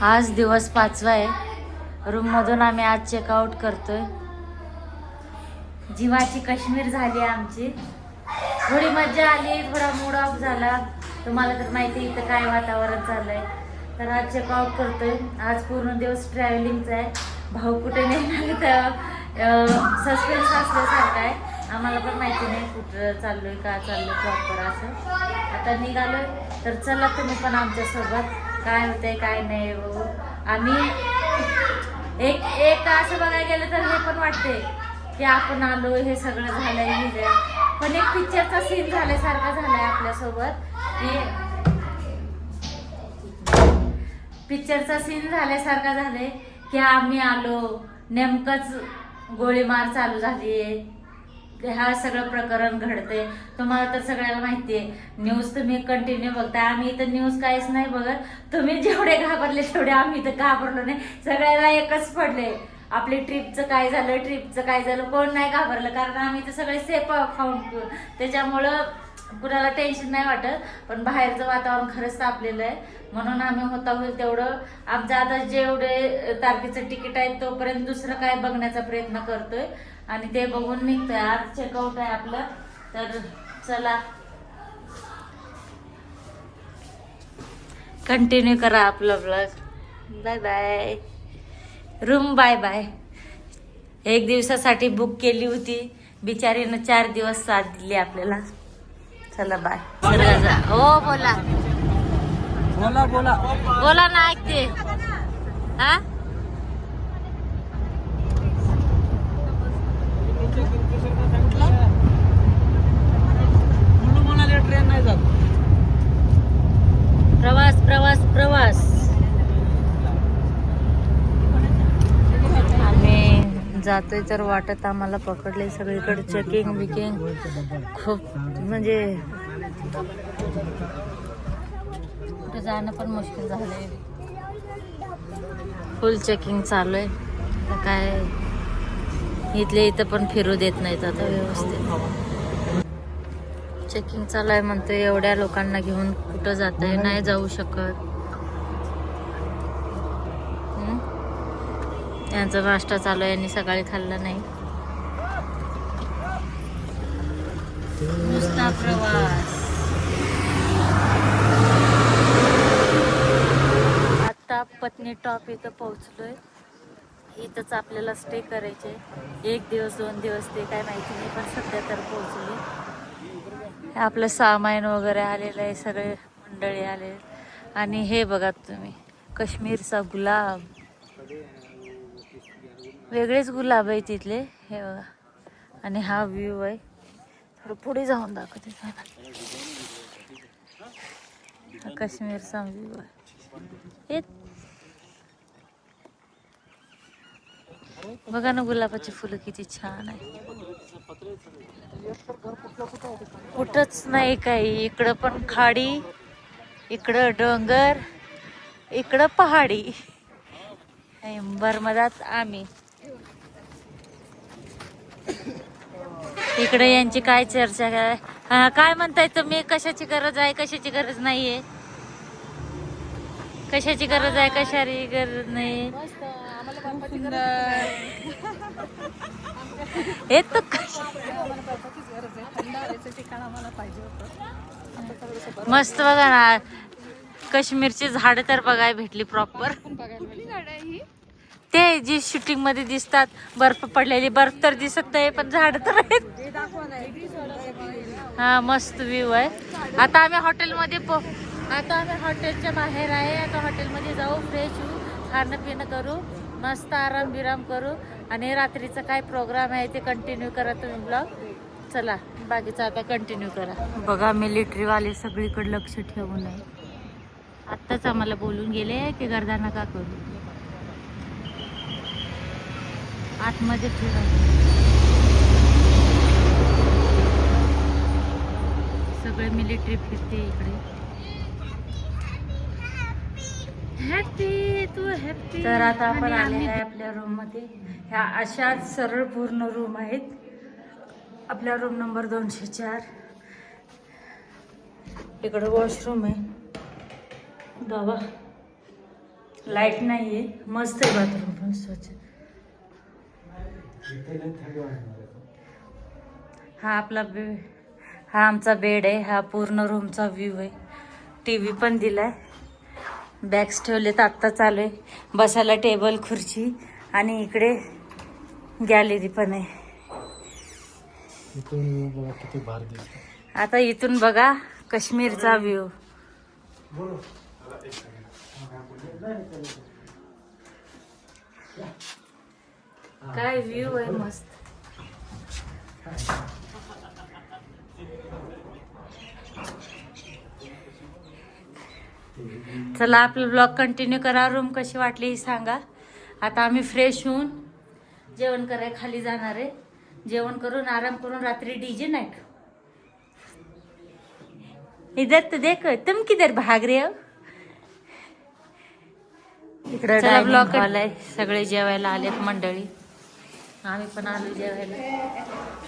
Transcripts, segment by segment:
आज दिवस पाचवा आहे. रूममधून आम्ही आज चेकआउट करतोय. जीवाची काश्मीर झाली आहे आमची. थोडी मजा आली थोडा मूड ऑफ झाला. तुम्हाला तर माहिती आहे इथं काय वातावरण चाललंय. तर आज चेकआउट करतोय. आज पूर्ण दिवस ट्रॅव्हलिंगचा आहे. भाऊ कुठे नेणार तर सस्पेन्स असल्यासारखा आहे. आम्हाला पण माहिती नाही कुठं चाललोय का चाललोय प्रॉपर असं. आता निघालोय. तर चला तुम्ही पण आमच्यासोबत. काय होतंय काय नाही हो आम्ही एक एक असं बघायला गेलं तर हे पण वाटते की आपण आलो हे सगळं झालंय हे पण एक पिक्चरचा सीन झाल्यासारखा झालाय आपल्यासोबत की पिक्चरचा सीन झाल्यासारखा झालाय की आम्ही आलो नेमकंच गोळीमार चालू झालीये. ह्या सगळं प्रकरण घडतंय. तुम्हाला तर सगळ्याला माहितीये न्यूज तुम्ही कंटिन्यू बघताय. आम्ही इथं न्यूज काहीच नाही बघत. तुम्ही जेवढे घाबरले तेवढे आम्ही इथं घाबरलो नाही. सगळ्याला एकच पडले. आपली ट्रिपचं काय झालं ट्रिपचं काय झालं कोण नाही घाबरलं. कारण आम्ही तर सगळे सेफ फाऊन त्याच्यामुळं कुणाला टेन्शन नाही वाटत. पण बाहेरचं वातावरण खरंच तापलेलं आहे. म्हणून आम्ही होता होईल तेवढं. आमचं आता जेवढे तारखेचं तिकीट आहे तोपर्यंत दुसरं काय बघण्याचा प्रयत्न करतोय. आणि ते बघून निघतोय आज चेकआउट आहे आपलं. तर चला. कंटिन्यू करा आपलं blog bye bye room bye bye एक दिवसासाठी बुक केली होती. बिचारीनं चार दिवस साथ दिली आपल्याला. चला बाय हो बोला. बोला बोला. बोला ना ऐकते. हा कुल्लू मनाली ट्रेन नाही जात प्रवास प्रवास प्रवास. आम्ही जातोय तर वाटत आम्हाला पकडले सगळीकडे चेकिंग बिकिंग. खूप म्हणजे कुठे जाणं पण मुश्किल झालंय. फुल चेकिंग चालू आहे. काय इथले इथं पण फिरू देत नाहीत आता व्यवस्थित. चेकिंग चालू आहे म्हणतोय एवढ्या लोकांना घेऊन कुठं जात आहे नाही जाऊ शकत? त्यांचा नाश्ता चालू आहे यांनी सकाळी खाल्ला नाही. नुसता प्रवास. आता पत्नी टॉप इथं पोहोचलोय. इथंच आपल्याला स्टे करायचे. एक दिवस दोन दिवस ते काय माहिती नाही पण सध्या तर पोहोचले. हे आपलं सामान वगैरे आलेलं आहे सगळे मंडळी आले. आणि हे बघा तुम्ही काश्मीरचा गुलाब. वेगळेच गुलाब आहे तिथले हे बघा. आणि हा व्ह्यू आहे. थोडं पुढे जाऊन दाखवते हा काश्मीरचा व्ह्यू आहे. बघा ना गुलाबाची फुलं किती छान आहे. कुठंच नाही काही. इकडं पण खाडी इकडं डोंगर इकडं पहाडी. बरमदात आम्ही. इकडे यांची काय चर्चा काय? हा, काय म्हणताय तुम्ही? कशाची गरज आहे? कशाची गरज नाहीये? कशाची गरज आहे? कशाची गरज नाही हे तर मस्त बघा ना काश्मीरची झाड तर बघायला भेटली प्रॉपर ते जी शूटिंगमध्ये दिसतात बर्फ पडलेली बर्फ तर दिसत नाही पण झाड तर आहेत. हा मस्त व्ह्यू आहे. आता आम्ही हॉटेलमध्ये पो आता आम्ही हॉटेलच्या बाहेर आहे आता हॉटेलमध्ये जाऊ फ्रेश होऊ खाणं पिणं करू. मस्त आराम बिराम करू. आणि रात्रीचा काय प्रोग्राम आहे ते कंटिन्यू करा तुम्ही ब्लॉग चला बाकीचं आता कंटिन्यू करा. बघा मिलिटरीवाले सगळीकडे लक्ष ठेवू नये आत्ताच आम्हाला बोलून गेले की गर्दा नका करू आतमध्ये ठेवा. सगळे मिलिटरी फिरते इकडे. हॅपी तू हॅपी तर आता आपण आलेलो आहे आपल्या रूममध्ये. ह्या अशाच सरळ पूर्ण रूम आहेत. आपला रूम नंबर दोनशे चार. इकडं वॉशरूम आहे. बाबा लाइट नाहीये. मस्त आहे बाथरूम पण स्वच्छ. हा आपला बे हा आमचा बेड आहे. हा पूर्ण रूमचा व्ह्यू आहे. टी व्ही पण दिलाय. बॅग्स ठेवलेत आत्ता चालू आहे. बसायला टेबल खुर्ची आणि इकडे गॅलरी पण आहे. इथून बघा किती भार दिसत आता इथून बघा काश्मीरचा व्ह्यू काय व्ह्यू आहे मस्त. चला आपलं ब्लॉग कंटिन्यू करा. रूम कशी वाटली ही सांगा. आता आम्ही फ्रेश होऊन जेवण करायला खाली जाणार आहे. जेवण करून आराम करून रात्री डीजे नाईट इधर तो देखो तुम किधर भाग रहे हो? इकडे ब्लॉक आलाय सगळे जेवायला आलेत मंडळी. आम्ही पण आलो जेवायला.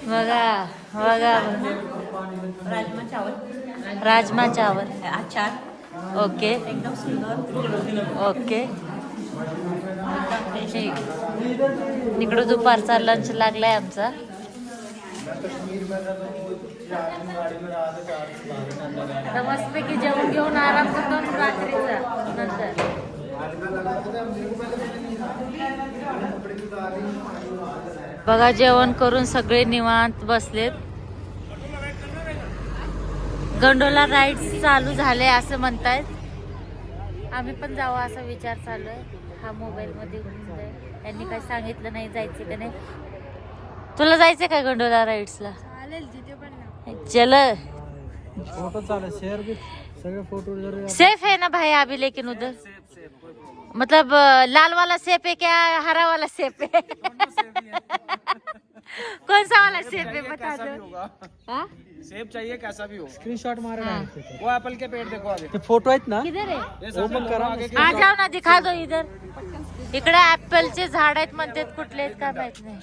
बघा बघा. राजमा चावल. राजमा चावल. आचार ओके. ओके. ठीक. इकडं दुपारचा लंच लागलाय आमचा. मस्तपैकी जेवण घेऊन आराम करतो रात्रीचा नंतर. बघा जेवण करून सगळे निवांत बसलेत. गंडोला राईड चालू झाले असं म्हणतायत. आम्ही पण जावं असा विचार चालू आहे. हा मोबाईल मध्ये घुसतोय त्यांनी काही सांगितलं नाही जायचं का नाही. तुला जायचं का गंडोला राईड्सला चल. फोटो चालेल शेअर बी सगळे फोटो जर सेफ है ना भाई अभी लेकिन उधर मतलब लाल वाला सेफ है क्या हरा वाला सेफ है? कौन सा वाला सेफ है बता दो। हाँ? सेब चाहिए कैसा भी हो। स्क्रीनशॉट मारा हाँ. वो एप्पल के पेड़ देखो आगे। ते फोटो आहेत ना? किधर है? ओपन करा ना. हा जाऊ ना दिखा दो इधर। इकडे ऍपलचे झाड आहेत म्हणतात कुठले आहेत का माहीत नाही.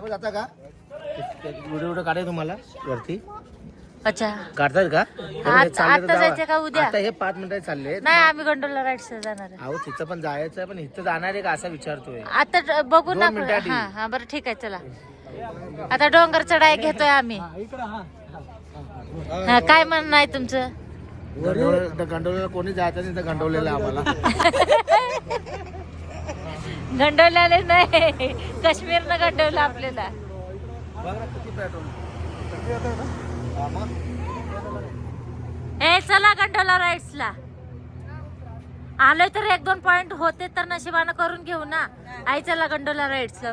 पण जाता का? व्हिडिओ व्हिडिओ काढाय तुम्हाला वरती. अच्छा. काढतात का? आज- चालले तर आता जावा. जायचं का उद्या? आता हे पाच मिनिटं चालले नाही आम्ही गंडोला राईड्स जाणार आहे. अहो तिथं पण जायचं आहे पण इथं जाणार आहे का असं विचारतोय? आता ड- बघू दोन ना. मिनिटात हा हा बरं ठीक आहे चला. आता डोंगर चढाई घेतोय आम्ही. इकडं हा. हा काय म्हणणं आहे तुमचं? गंडोला गंडोला कोणी जायचं नाही तर गंडवलेलं आहे आम्हाला. गंडवल्याले नाही काश्मीरनं गंडवलं आपल्याला. बघा किती पेट्रोल. ए चला गंडोला राईट्सला आलोय तर एक दोन पॉइंट होते तर नशिबानं करून घेऊ ना. आई चला गंडोला राईड्सला.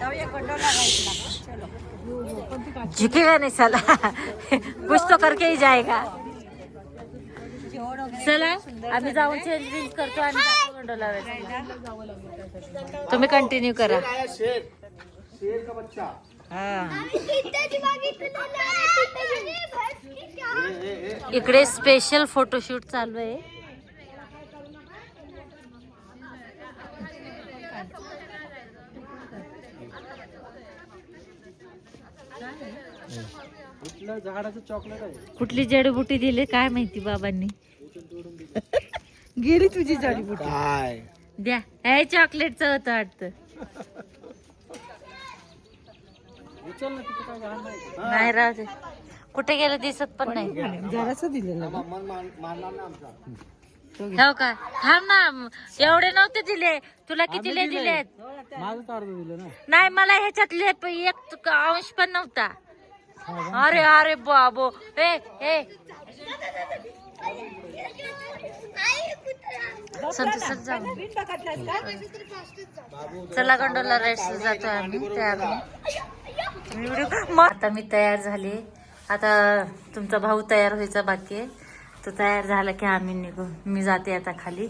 जाऊया गंडोला झुकेगा कुछ तो करके ही जाएगा. चला आम्ही जाऊन चेंज बिंज करतो आणि गंडोला तुम्ही कंटिन्यू करा. शेर का बच्चा? इकडे स्पेशल फोटोशूट चालू आहे. कुठलं झाडाचं चॉकलेट आहे? कुठली जडीबुटी दिली काय माहिती बाबांनी? गेली तुझी जडीबुटी. द्या. हे चॉकलेटचं होतं वाटतं. उचल ना तिथं काय घाण नाही. नाही राहू दे. कुठे गेलं दिसत पण नाही. जरास दिलेलं. मन मारणार ना आमचा. हो का? थांब ना. एवढे नव्हते दिले. तुला किती दिलेत? माझं तर अर्ध दिलं ना. नाही मला ह्याच्यातले प- एक त- अंश पण नव्हता. अरे अरे बाबो. ए ए. संतोष सर जाऊ. चला गंडोला राईड्स जातोय आम्ही. मग आता मी तयार झाले. आता तुमचा भाऊ तयार व्हायचा बाकी आहे. तो तयार झाला की आम्ही निघू. मी जाते आता खाली.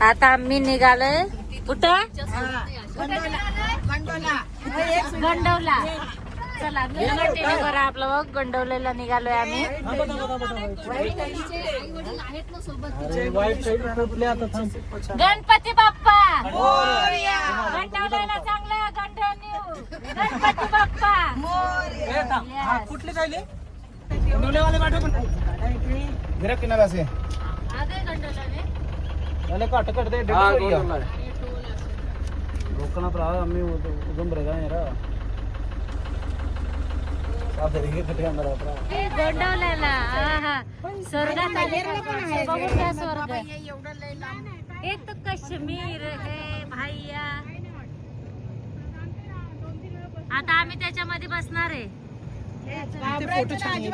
आता आम्ही निघालोय. कुठं? गंडवला चला मी कंटिन्यू करा आपलं बघ गंडवलेला निघालोय आम्ही. गणपती बाप्पा! गंडवलेला चांगलं गंड कंटिन्यू गणपती बाप्पा. हा, कुठले राहिले? पाठव पण. किनारा आगे काट काट दे हा, पर आ, आम्ही उद- उदम गोंडवल्याला आहा. स्वर्गात आले बघून घ्या स्वर्ग. एक तो काश्मीर है भैया आता आम्ही त्याच्यामध्ये बसणार आहे.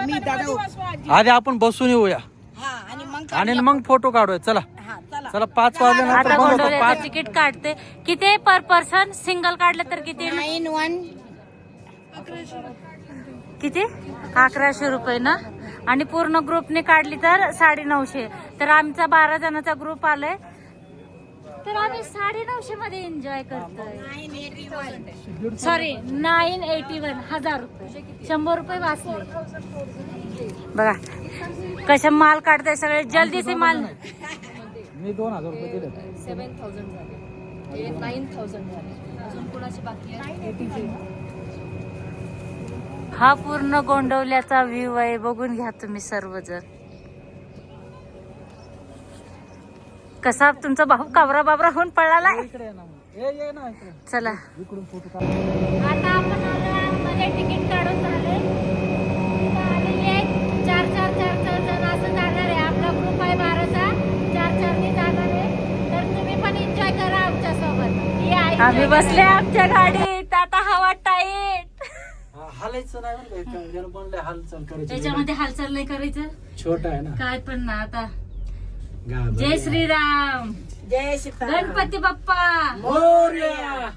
मी दादा आधी आपण बसून येऊया. हा आणि मग आणि मग फोटो काढूया. चला. हा चला. चला पाच वाजल्यानंतर आता गोंडवल्याचं पाच तिकीट काढते. किती पर पर्सन सिंगल काढलं तर किती? Nine one. किती? अकराशे रुपये ना? आणि पूर्ण ग्रुपने काढली तर साडे नऊशे तर आमचा बारा जणांचा ग्रुप आलाय. तर आम्ही साडे नऊशे मध्ये एन्जॉय करतोय. सॉरी नाईन एटी वन हजार रुपये. शंभर रुपये वाचले. बघा कशा माल काढताय सगळे. जल्दी से माल. मी दोन हजार रुपये दिले. सेवन थाउजंड झाले. नाईन थाउजंड झाले. अजून कोणाची बाकी आहे हा पूर्ण गोंडवल्याचा व्ह्यू आहे. बघून घ्या तुम्ही सर्वजण. कसा तुमचा भाऊ काबरा बाबरा होऊन पळाला? इकडे ये ना मग. ये ये ना इकडे. चला. इकडून फोटो काढ. आता आपण मध्ये तिकीट काढून झाले. चार चार चार चार जण. असं जाणार आहे. आपला ग्रुप आहे बाराचा. चार चारनी जाणार आहे. तर तुम्ही पण एन्जॉय करा आमच्यासोबत आम्ही बसले आमच्या गाडीत. आता हालायचं नाही बरं का. करायची. त्याच्यामध्ये हालचाल नाही करायचं? छोटा आहे ना. काय पण ना आता. गाभा. जय श्रीराम. जय सीताराम गणपती बाप्पा. मोरया!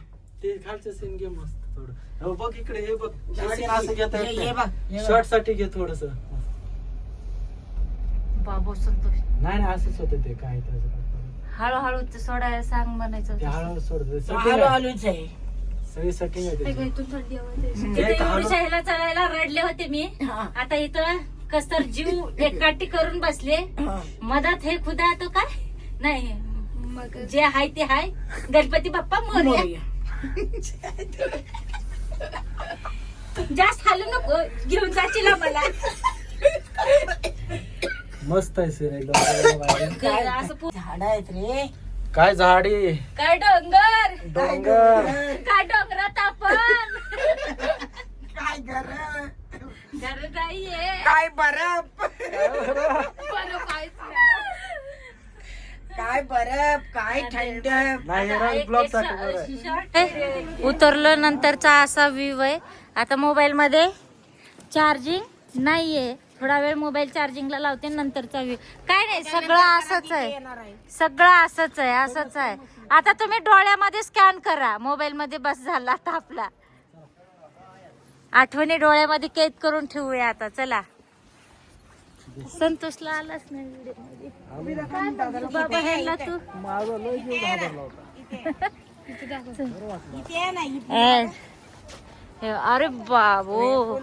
ते खालचं सीन घे मस्त थोडं. बघ इकडे हे बघ. हे असं घेता हे- हे बघ, हे बघ. शॉर्टसाठी घे थोडस. बाबू संतोष नाही नाही असंच होतं ते. काय त्याचं. हळूहळू ते सोडायला सांग म्हणायचं ते हळूहळू सोडत. आहे. सगळी सटिंग आहे त्याची. चालायला रडले होते मी. हा. आता इथं कस तर जीव एककाठी करून बसले. हा. मधात हे खुदा तो काय? नाही. मग? जे हाय ते हाय. गणपती बाप्पा मोरया. मोरया. जास्त हालू नको. घेऊन जाशील मला मस्त आहे एकदम असं पु- झाड आहेत रे. काय झाडी? काय डोंगर? डोंगर. काय डोंगरात आपण? काय घर? घर नाहीये. काय बरफ बरं काहीच. काय बरफ काय थंड? नाही. हे राज ब्लॉगसाठी बरं. आहे. उतरलो नंतरचा असा व्ह्यू आहे. आता मोबाईल मध्ये चार्जिंग नाहीये. थोडा वेळ मोबाईल चार्जिंगला लावते नंतरचा व्ह्यू काय नाही सगळं असंच आहे. सगळं असंच आहे असंच आहे. आता तुम्ही डोळ्यामध्ये स्कॅन करा. मोबाईल मध्ये बस झाला आता आपला. आठवणी डोळ्यामध्ये कैद करून ठेवूया आता चला. संतोषला आलाच नाही व्हिडिओमध्ये बाबा ह्याला तू? अरे बाबू.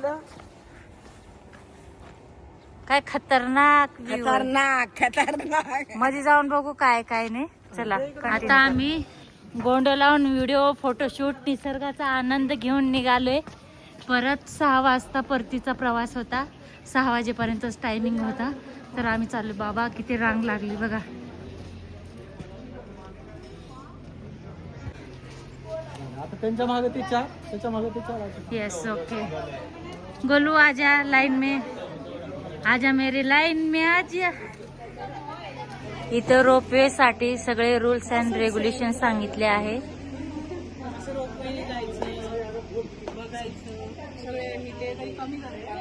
काय खतरनाक view आहे. खतरनाक खतरनाक. मध्ये जाऊन बघू काय काय नाही. चला आता आम्ही गोंडलावून व्हिडिओ फोटोशूट निसर्गाचा आनंद घेऊन निघालोय. परत सहा वाजता परतीचा प्रवास होता. सहा वाजेपर्यंतच टायमिंग होता. तर आम्ही चाललो. बाबा किती रांग लागली बघा. आता त्यांच्या मागे ती चार त्याच्यामागे ती चार. आहे. यस ओके गोलू आजा लाइन में आजा मेरी लाईन मी आज. इथं रोपवे साठी सगळे रुल्स अँड रेग्युलेशन सांगितले आहे.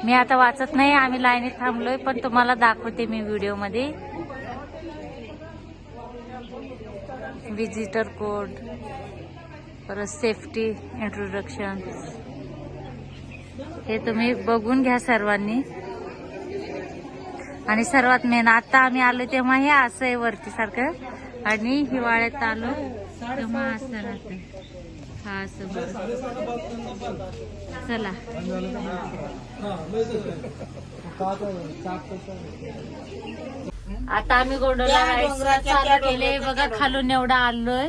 मी आता वाचत नाही आम्ही लाईनीत थांबलोय पण तुम्हाला दाखवते मी व्हिडिओमध्ये विजिटर कोड परत सेफ्टी इंट्रोडक्शन हे तुम्ही बघून घ्या सर्वांनी. आणि सर्वात मेन आता आम्ही आलो तेव्हा हे असं आहे वरती सारखं. आणि हिवाळ्यात आलो तेव्हा असं राहतं हा असं. चला. आता आम्ही गोंडोला चालू केले. डोंगराच्या बघा खालून एवढा आलोय.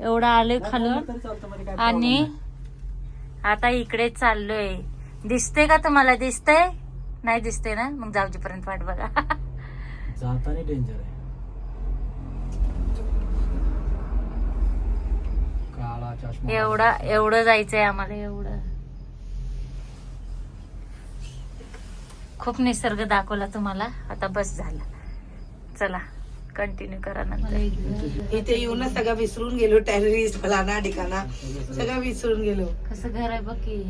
एवढा आलोय खालून. काय आणि आता इकडे चाललोय. दिसते का तुम्हाला? दिसतंय? नाही दिसते ना? मग जाऊजीपर्यंत वाट बघा. जाताना डेंजर आहे. काळा चष्मा एवढं एवढं जायचंय आम्हाला एवढं. खूप निसर्ग दाखवला तुम्हाला. आता बस झाला. चला कंटिन्यू करा नंतर. इथे येऊनच सगळं विसरून गेलो टेररिस्ट फलाना ठिकाणा. सगळं विसरून गेलो. कसं घर आहे बघ की.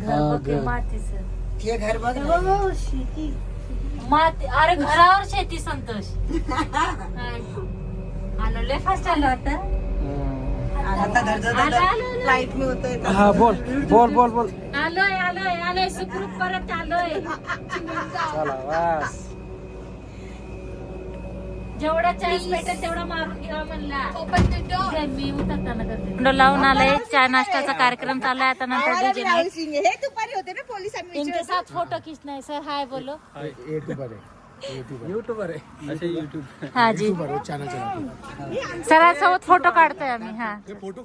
घर हा, बघ की घर. मातीचं. हे घर बघ ना. माती अरे घरावर शेती संतोष. आलो लय फास्ट आलो आता. आलो. फ्लाईट मी होतोय हा बोल बोल बोल बोल. आलोय आलोय आलोय. सुखरूप परत आलोय. चला वास जेवढा चान्स भेटेल तेवढा मारून घ्यावा म्हणला. मी उतरताना करते. लावून आलंय चहा नाश्त्याचा कार्यक्रम चालू आहे आता नंतर. हे दुपारी होते ना पोलिसांनी इनके साथ फोटो खींचना है सर हाय बोलो. युट्यूबर आहे. युट्यूबर युट्यूबर आहे. असे युट्यूब हा जी. सरांसोबत फोटो काढतोय आम्ही हा. फोटो